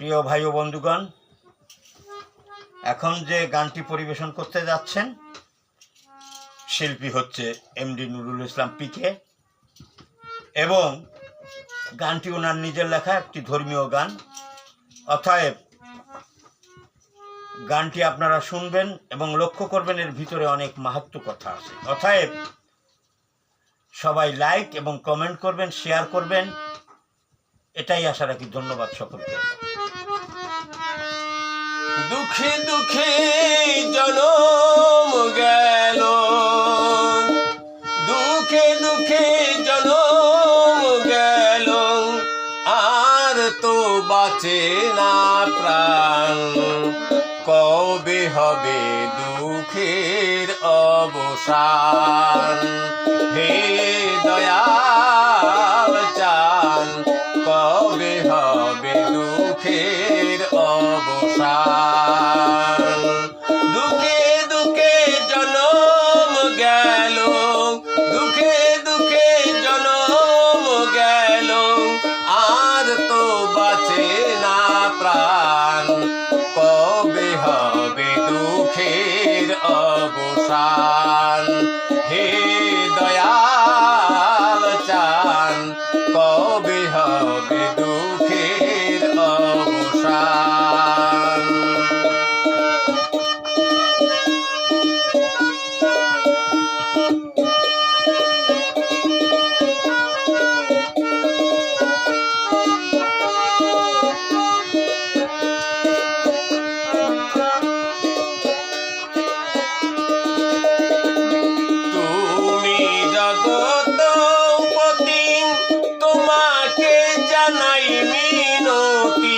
প্রিয় ভাই ও বন্ধুগণ, এখন যে গানটি পরিবেশন করতে যাচ্ছেন, শিল্পী হচ্ছে এমডি নুরুল ইসলাম পিকে এবং গানটি ওনার নিজের লেখা একটি ধর্মীয় গান। অতএব গানটি আপনারা শুনবেন এবং লক্ষ্য করবেন এর ভিতরে অনেক মাহাত্ম কথা আছে। অতএব সবাই লাইক এবং কমেন্ট করবেন, শেয়ার করবেন। এটাই আশা রাখি ধন্যবাদ সকলকে। দুঃখে দুঃখে জনম গেল। দুঃখে দুঃখে জনম গেল। আর তো বাঁচে না প্রাণ। কবে হবে দুঃখের অবসান? হে দয়াল চান কবে হে জানাই মিনতি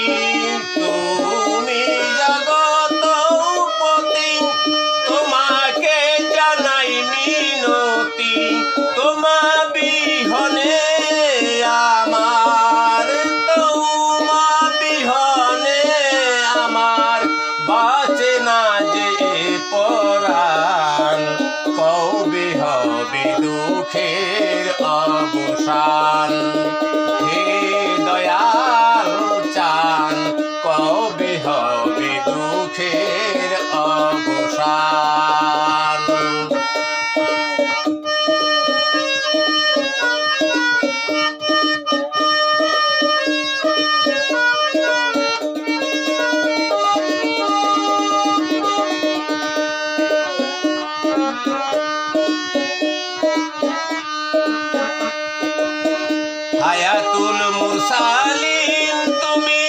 হায়াতুল মুরসালিন তুমি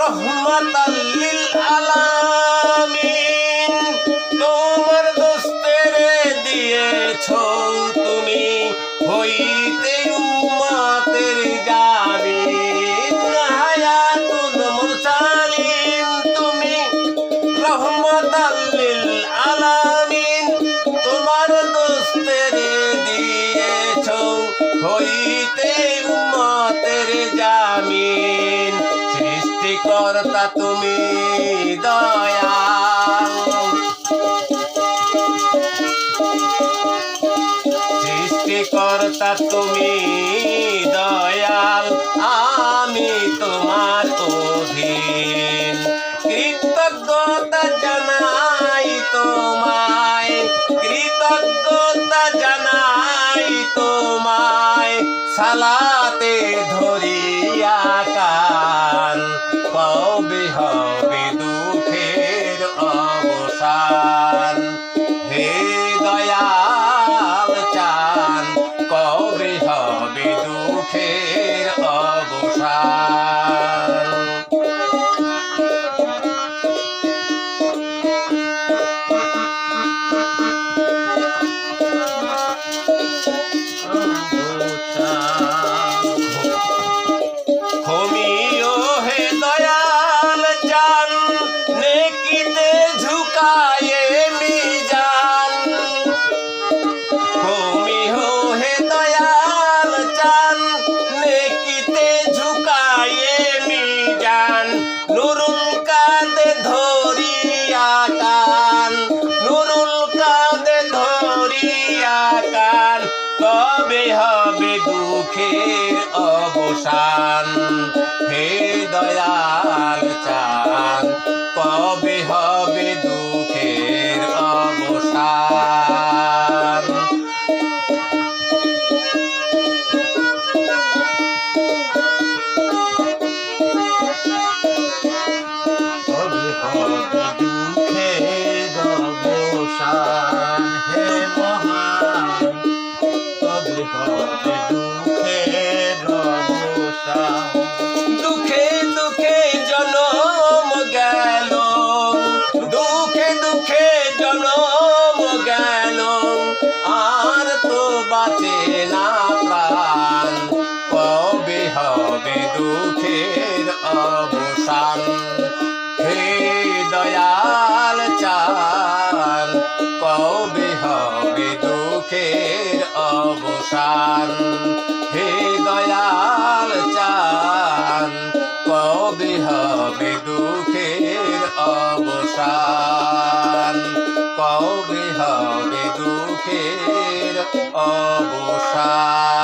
রহমাতাল লিল আলামিন। তোমার দোস্তেরে দিয়েছ সৃষ্টিকর্তা তুমি তুমি দয়াল। আমি তোমার অধীন। কৃতজ্ঞতা জানাই তোমায়। কৃতজ্ঞতা জানাই তোমায়। সালাতে ধরিয়া হবে হবে দুঃখের অবসান। হে দয়াল চা বাঁচে না প্রাণ। কবে হবে দুঃখের অবসান? অবসাদ